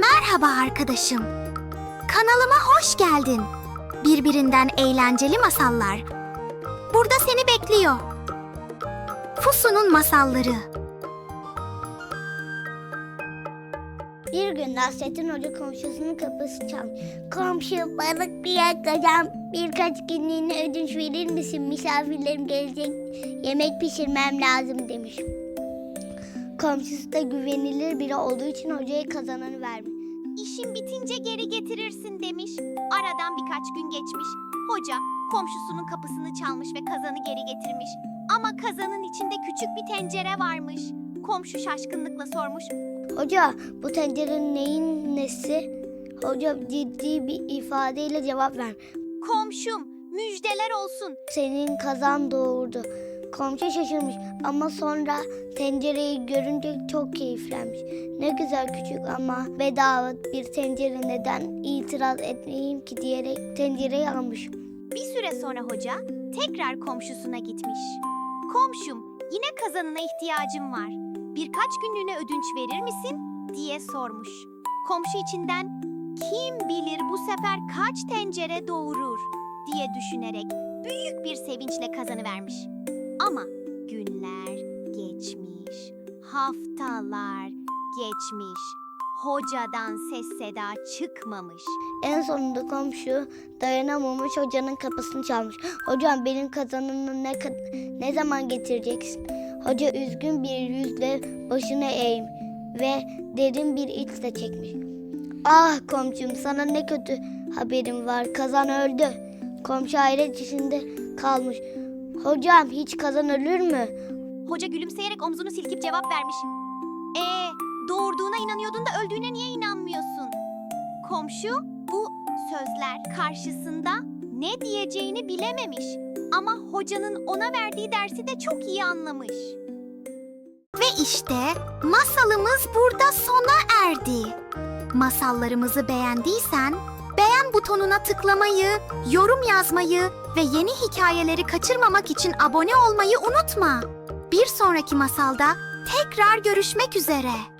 Merhaba arkadaşım. Kanalıma hoş geldin. Birbirinden eğlenceli masallar. Burada seni bekliyor. Fusu'nun masalları. Bir gün Nasrettin Hoca komşusunun kapısı çalmış. Komşu balık bir yakacağım. Birkaç günlüğüne ödünç verir misin? Misafirlerim gelecek. Yemek pişirmem lazım demiş. Komşusu da güvenilir biri olduğu için hocaya kazananı vermiş. İşin bitince geri getirirsin demiş. Aradan birkaç gün geçmiş. Hoca komşusunun kapısını çalmış ve kazanı geri getirmiş. Ama kazanın içinde küçük bir tencere varmış. Komşu şaşkınlıkla sormuş. Hoca bu tencerenin neyin nesi? Hoca ciddi bir ifadeyle cevap ver. Komşum müjdeler olsun. Senin kazan doğurdu. Komşu şaşırmış ama sonra tencereyi görünce çok keyiflenmiş. Ne güzel küçük ama bedava bir tencere neden itiraz etmeyeyim ki diyerek tencereyi almış. Bir süre sonra hoca tekrar komşusuna gitmiş. Komşum yine kazanına ihtiyacım var. Birkaç günlüğüne ödünç verir misin? diye sormuş. Komşu içinden kim bilir bu sefer kaç tencere doğurur diye düşünerek büyük bir sevinçle kazanı vermiş. Ama günler geçmiş, haftalar geçmiş. Hocadan ses seda çıkmamış. En sonunda komşu dayanamamış hocanın kapısını çalmış. Hocam benim kazanımı ne, ne zaman getireceksin? Hoca üzgün bir yüzle başını eğim ve derin bir içle çekmiş. Ah komşum sana ne kötü haberim var. Kazan öldü. Komşu hayret içinde kalmış. Hocam hiç kazan ölür mü? Hoca gülümseyerek omzunu silkip cevap vermiş. Ee, doğurduğuna inanıyordun da öldüğüne niye inanmıyorsun? Komşu bu sözler karşısında ne diyeceğini bilememiş. Ama hocanın ona verdiği dersi de çok iyi anlamış. Ve işte masalımız burada sona erdi. Masallarımızı beğendiysen butonuna tıklamayı, yorum yazmayı ve yeni hikayeleri kaçırmamak için abone olmayı unutma. Bir sonraki masalda tekrar görüşmek üzere.